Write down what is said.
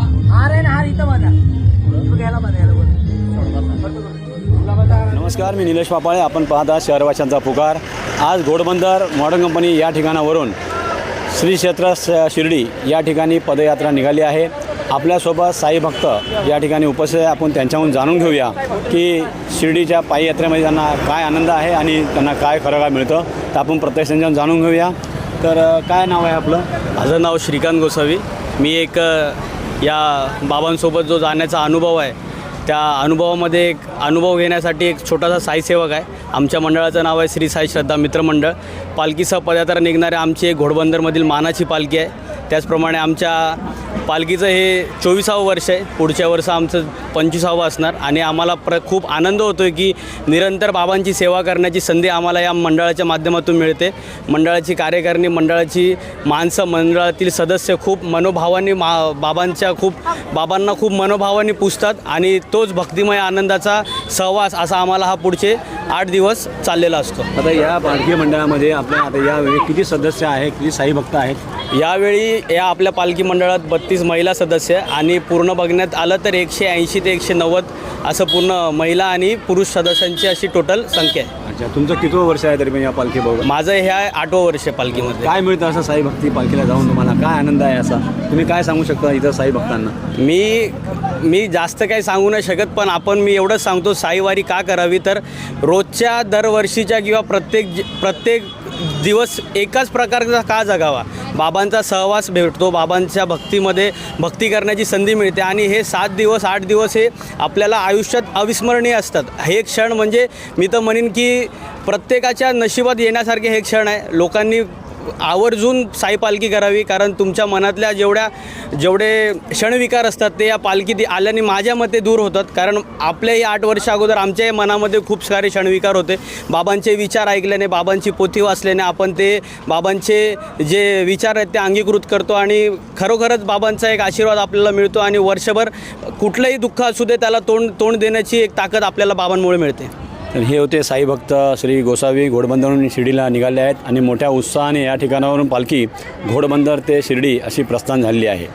हार आहे ना हार इथं माझा घ्यायला माझा नमस्कार मी निलेश पापाळे. आपण पाहता शहरवाशांचा पुकार. आज घोडबंदर मॉडर्न कंपनी या ठिकाणावरून श्री क्षेत्र शिर्डी या ठिकाणी पदयात्रा निघाली आहे. आपल्यासोबत साई भक्त या ठिकाणी उपस्थित आहे. आपण त्यांच्याहून जाणून घेऊया की शिर्डीच्या पायी यात्रेमध्ये त्यांना काय आनंद आहे आणि त्यांना काय खरं काय मिळतं तर आपण प्रत्यक्ष त्यांच्याहून जाणून घेऊया. तर काय नाव आहे आपलं? माझं नाव श्रीकांत गोसावी. मी एक या बाबांसोबत जो जाण्याचा अनुभव आहे त्या अनुभवामध्ये एक अनुभव घेण्यासाठी एक छोटासा साईसेवक आहे. आमच्या मंडळाचं नाव आहे श्री साई श्रद्धा मित्रमंडळ पालखीसह पदयात्रा निघणाऱ्या आमची एक घोडबंदरमधील मानाची पालखी आहे. त्याचप्रमाणे आमच्या पालखीचं हे चोवीसावं वर्ष आहे. पुढच्या वर्ष आमचं पंचवीसावं असणार. आणि आम्हाला प्र खूप आनंद होतो आहे की निरंतर बाबांची सेवा करण्याची संधी आम्हाला या मंडळाच्या माध्यमातून मिळते. मंडळाची कार्यकारिणी मंडळाची माणसं मंडळातील सदस्य खूप मनोभावाने मा बाबांच्या खूप बाबांना खूप मनोभावाने पुजतात आणि तोच भक्तिमय आनंदाचा सहवास असा आम्हाला हा पुढचे आठ दिवस चाललेला असतो. आता या पालखी मंडळामध्ये आपल्या आता यावेळी किती सदस्य आहे किती साई भक्त आहेत? यावेळी या आपल्या पालखी मंडळात बत्तीस महिला सदस्य आणि पूर्ण बघण्यात आलं तर एकशे ऐंशी ते एकशे नव्वद असं पूर्ण महिला आणि पुरुष सदस्यांची अशी टोटल संख्या आहे. अच्छा तुमचं कितवं वर्ष आहे तरी या पालखी बघा माझं हे आहे आठवं वर्ष आहे पालखीमध्ये. काय मिळतं असं साई भक्ती पालखीला जाऊन तुम्हाला? काय आनंद आहे असा? तुम्ही काय सांगू शकता इथं साई भक्तांना? मी मी जास्त काही सांगू नाही शकत पण आपण मी एवढंच सांगतो साईवारी का करावी? तर रोजच्या दरवर्षीच्या किंवा प्रत्येक प्रत्येक दिवस एकाच प्रकारचा का जगावा? बाबांचा सहवास भेटतो बाबांच्या भक्तीमध्ये भक्ती करण्याची संधी मिळते आणि हे सात दिवस आठ दिवस हे आपल्याला आयुष्यात अविस्मरणीय असतात. हे क्षण म्हणजे मी तर म्हणेन की प्रत्येकाच्या नशिबात येण्यासारखे हे क्षण आहे. लोकांनी आवर्जून साई पालखी करावी कारण तुमच्या मनातल्या जेवढ्या जेवढे क्षणविकार असतात ते या पालखीत आल्याने माझ्या मते दूर होतात. कारण आपल्याही आठ वर्षा अगोदर आमच्याही मनामध्ये खूप सारे क्षणविकार होते. बाबांचे विचार ऐकल्याने बाबांची पोथी वाचल्याने आपण ते बाबांचे जे विचार आहेत ते अंगीकृत करतो आणि खरोखरच बाबांचा एक आशीर्वाद आपल्याला मिळतो आणि वर्षभर कुठलंही दुःख असू दे त्याला तोंड तोंड देण्याची एक ताकद आपल्याला बाबांमुळे मिळते. तर हे होते साई भक्त श्री गोसावी घोडबंदरहून शिर्डीला निघाले आहेत आणि मोठ्या उत्साहाने या ठिकाणावरून पालखी घोडबंदर ते शिर्डी अशी प्रस्थान झालेली आहे.